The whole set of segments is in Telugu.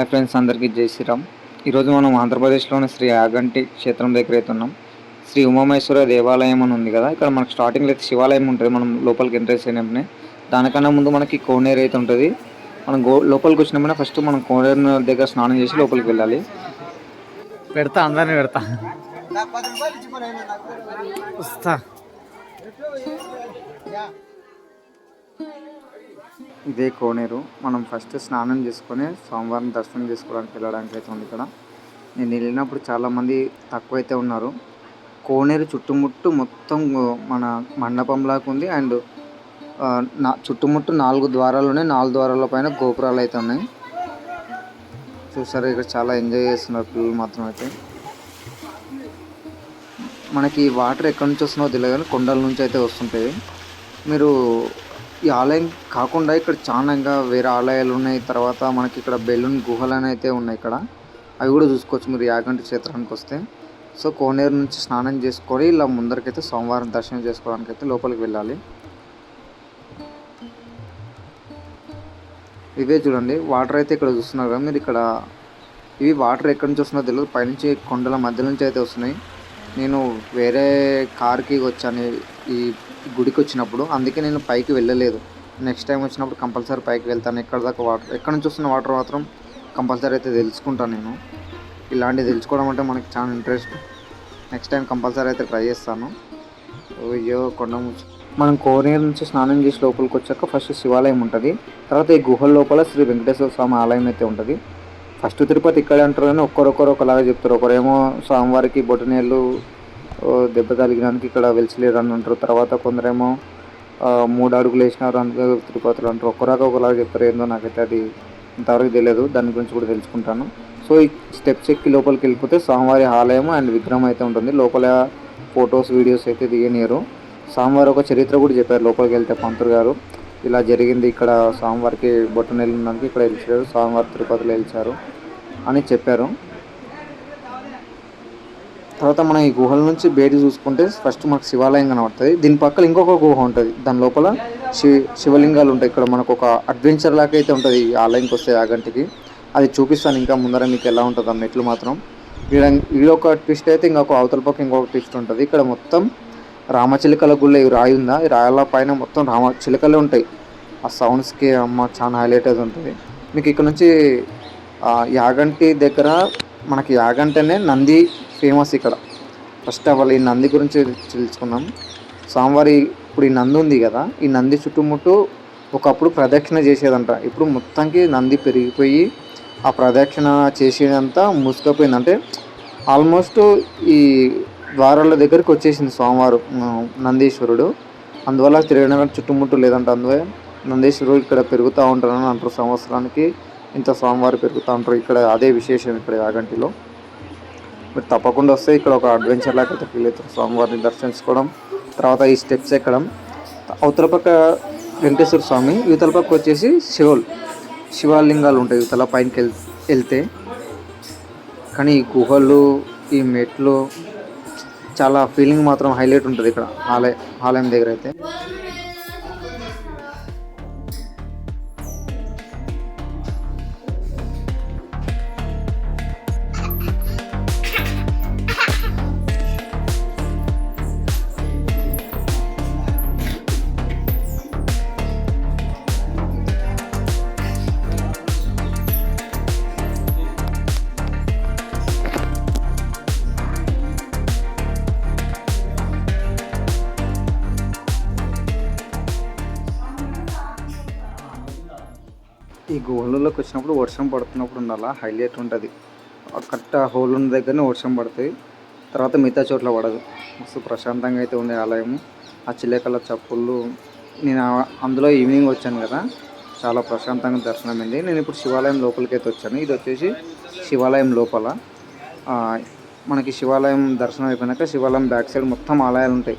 హాయ్ ఫ్రెండ్స్ అందరికీ జై శ్రీరామ్. ఈరోజు మనం ఆంధ్రప్రదేశ్లోని శ్రీ యాగంటి క్షేత్రం దగ్గర అయితే ఉన్నాం. శ్రీ ఉమామేశ్వర దేవాలయం అని ఉంది కదా ఇక్కడ మనకు స్టార్టింగ్లో అయితే శివాలయం ఉంటుంది మనం లోపలికి ఎంట్రెన్స్ అయినప్పుడే. దానికన్నా ముందు మనకి కోనేరు అయితే ఉంటుంది. మనం గో లోపలికి వచ్చినప్పుడే ఫస్ట్ మనం కోనేరు దగ్గర స్నానం చేసి లోపలికి వెళ్ళాలి. పెడతా అందరిని పెడతా. వస్తా. ఇదే కోనేరు. మనం ఫస్ట్ స్నానం చేసుకొని సోమవారం దర్శనం చేసుకోవడానికి వెళ్ళడానికి అయితే ఉంది ఇక్కడ. నేను వెళ్ళినప్పుడు చాలామంది తక్కువైతే ఉన్నారు. కోనేరు చుట్టుముట్టు మొత్తం మన మండపంలాగా ఉంది. అండ్ నా చుట్టుముట్టు నాలుగు ద్వారాలు ఉన్నాయి నాలుగు ద్వారాల పైన గోపురాలు అయితే ఉన్నాయి. చూసారు ఇక్కడ చాలా ఎంజాయ్ చేస్తున్నారు పిల్లలు మాత్రం అయితే. మనకి వాటర్ ఎక్కడి నుంచి వస్తుందో తెలియదు కానీ కొండల నుంచి అయితే వస్తుంటాయి. మీరు ఈ ఆలయం కాకుండా ఇక్కడ చాలా ఇంకా వేరే ఆలయాలు ఉన్నాయి. తర్వాత మనకి ఇక్కడ బెలూన్ గుహలు అని అయితే ఉన్నాయి ఇక్కడ. అవి కూడా చూసుకోవచ్చు మీరు యాగంటి క్షేత్రానికి వస్తే. సో కోనేరు నుంచి స్నానం చేసుకొని ఇలా ముందరికైతే సోమవారం దర్శనం చేసుకోవడానికి అయితే లోపలికి వెళ్ళాలి. ఇవే చూడండి. వాటర్ అయితే ఇక్కడ చూస్తున్నారు కదా మీరు ఇక్కడ. ఇవి వాటర్ ఎక్కడి నుంచి వస్తున్నా తెలియదు. పైనుంచి కొండల మధ్య నుంచి అయితే వస్తున్నాయి. నేను వేరే కార్కి వచ్చాను ఈ గుడికి వచ్చినప్పుడు. అందుకే నేను పైకి వెళ్ళలేదు. నెక్స్ట్ టైం వచ్చినప్పుడు కంపల్సరీ పైకి వెళ్తాను. ఎక్కడ దాకా వాటర్ ఎక్కడి నుంచి వస్తున్న వాటర్ మాత్రం కంపల్సరీ అయితే తెలుసుకుంటాను నేను. ఇలాంటివి తెలుసుకోవడం అంటే మనకి చాలా ఇంట్రెస్ట్ నెక్స్ట్ టైం కంపల్సరీ అయితే ట్రై చేస్తాను. అయ్యో కొండ మనం కోనేరు నుంచి స్నానం చేసి లోపలికి వచ్చాక ఫస్ట్ శివాలయం ఉంటుంది. తర్వాత ఈ గుహల లోపల శ్రీ వెంకటేశ్వర స్వామి ఆలయం అయితే ఉంటుంది. ఫస్ట్ తిరుపతి ఇక్కడే అంటారు ఒక్కరొకరు ఒక్కరొక్కరు ఒకలాగా చెప్తారు. ఒకరేమో స్వామివారికి బొటనేళ్ళు దెబ్బ తగిలినానికి ఇక్కడ వెలిసిలేరు అని అంటారు. తర్వాత కొందరేమో మూడు అడుగులు వేసినారు అందుకే తిరుపతిలో అంటారు. ఒక్కరాక ఒకలాగా చెప్తారు. ఏందో నాకైతే అది ఇంతవరకు తెలియదు. దాని గురించి కూడా తెలుసుకుంటాను. సో ఈ స్టెప్స్ ఎక్కి లోపలికి వెళ్ళిపోతే స్వామివారి ఆలయం అండ్ విగ్రహం అయితే ఉంటుంది. లోపల ఫొటోస్ వీడియోస్ అయితే దిగనియరు. స్వామివారి ఒక చరిత్ర కూడా చెప్పారు లోపలికి వెళ్తే పంతులు గారు. ఇలా జరిగింది. ఇక్కడ స్వామివారికి బొట్టు వెళ్ళినందుకు ఇక్కడ వెలిచారు స్వామివారి తిరుపతిలో వెలిచారు అని చెప్పారు. తర్వాత మనం ఈ గుహల నుంచి బయట చూసుకుంటే ఫస్ట్ మనకు శివాలయం కనబడుతుంది. దీని పక్కన ఇంకొక గుహ ఉంటుంది. దాని లోపల శివ శివలింగాలు ఉంటాయి. ఇక్కడ మనకు ఒక అడ్వెంచర్ లాగా అయితే ఉంటుంది. ఈ ఆలయంకి వస్తే యాగంటికి అది చూపిస్తాను. ఇంకా ముందర మీకు ఎలా ఉంటుంది ఆ మెట్లు మాత్రం ఈడ ఈడొక ట్విస్ట్ అయితే ఇంకొక అవతల పక్క ఇంకొక ట్విస్ట్ ఉంటుంది. ఇక్కడ మొత్తం రామచిలుకల గుళ్ళ రాయి ఉందా? ఈ రాయల పైన మొత్తం రామ చిలుకలే ఉంటాయి. ఆ సౌండ్స్కి అమ్మ చాలా హైలైట్ అది ఉంటుంది. మీకు ఇక్కడ నుంచి ఆ, యాగంటి దగ్గర మనకి యాగంటనే నంది ఫేమస్ ఇక్కడ. ఫస్ట్ ఆఫ్ ఆల్ ఈ నంది గురించి తెలుసుకుందాం. స్వామివారి ఇప్పుడు ఈ నంది ఉంది కదా ఈ నంది చుట్టుముట్టు ఒకప్పుడు ప్రదక్షిణ చేసేదంట. ఇప్పుడు మొత్తానికి నంది పెరిగిపోయి ఆ ప్రదక్షిణ చేసేదంతా మూసుకపోయింది. అంటే ఆల్మోస్ట్ ఈ ద్వారాల దగ్గరికి వచ్చేసింది సోమవారం నందీశ్వరుడు. అందువల్ల తిరగడానికి చుట్టుముట్టు లేదంట. అందువే నందీశ్వరుడు ఇక్కడ పెరుగుతూ ఉంటారని అంటారు సంవత్సరానికి. ఇంత స్వామివారు పెరుగుతూ ఉంటారు. ఇక్కడ అదే విశేషం ఇక్కడ యాగంటిలో. మీరు తప్పకుండా వస్తే ఇక్కడ ఒక అడ్వెంచర్ లాగా అయితే ఫీల్ అవుతారు స్వామివారిని దర్శించుకోవడం. తర్వాత ఈ స్టెప్స్ ఎక్కడం. అవతల పక్క వెంకటేశ్వర స్వామి యువతల పక్క వచ్చేసి శివులు. శివలింగాలు ఉంటాయి. యువతల పైనకి వెళ్ వెళ్తే. కానీ ఈ గుహలు ఈ మెట్లు చాలా ఫీలింగ్ మాత్రం హైలైట్ ఉంటుంది ఇక్కడ ఆలయ ఆలయం దగ్గర అయితే. ఈ గోళ్ళలోకి వచ్చినప్పుడు వర్షం పడుతున్నప్పుడు ఉండాలా? హైలైట్ ఉంటుంది. కరెక్ట్ ఆ హోల్ ఉన్న దగ్గరనే వర్షం పడుతుంది. తర్వాత మిగతా చోట్ల పడదు. మస్తు ప్రశాంతంగా అయితే ఉంది ఆలయము. ఆ చిల్లకల చప్పుళ్ళు. నేను అందులో ఈవినింగ్ వచ్చాను కదా. చాలా ప్రశాంతంగా దర్శనం అయింది. నేను ఇప్పుడు శివాలయం లోపలికి అయితే వచ్చాను. ఇది వచ్చేసి శివాలయం లోపల. మనకి శివాలయం దర్శనం అయిపోయినాక శివాలయం బ్యాక్ సైడ్ మొత్తం ఆలయాలు ఉంటాయి.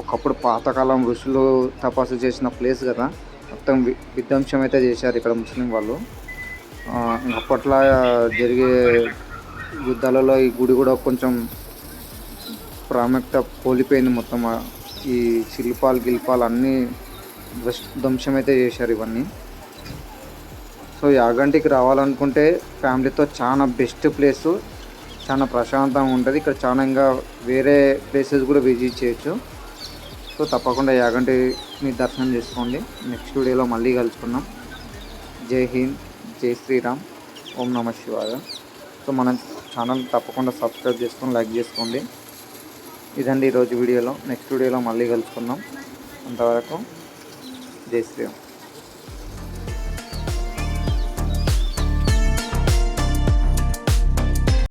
ఒకప్పుడు పాతకాలం ఋషులు తపస్సు చేసిన ప్లేస్ కదా. మొత్తం వి- విధ్వంసం అయితే చేశారు ఇక్కడ ముస్లిం వాళ్ళు. అప్పట్లో జరిగే యుద్ధాలలో ఈ గుడి కూడా కొంచెం ప్రాముఖ్యత కోల్పోయింది మొత్తం. ఈ శిల్పాలు గిల్పాలు అన్నీ ధ్వంసం అయితే చేశారు ఇవన్నీ. సో యాగంటికి రావాలనుకుంటే ఫ్యామిలీతో చాలా బెస్ట్ ప్లేసు చాలా ప్రశాంతంగా ఉంటుంది. ఇక్కడ చాలా ఇంకా వేరే ప్లేసెస్ కూడా విజిట్ చేయొచ్చు. సో తప్పకుండా యాగంటి మీరు దర్శనం చేసుకోండి. నెక్స్ట్ వీడియోలో మళ్ళీ కలుసుకుందాం. జై హింద్ జై శ్రీరామ్ ఓం నమ శివాయ. సో మన ఛానల్ తప్పకుండా సబ్స్క్రైబ్ చేసుకొని లైక్ చేసుకోండి. ఇదండి ఈరోజు వీడియోలో. నెక్స్ట్ వీడియోలో మళ్ళీ కలుసుకుందాం. అంతవరకు జై శ్రీరామ్.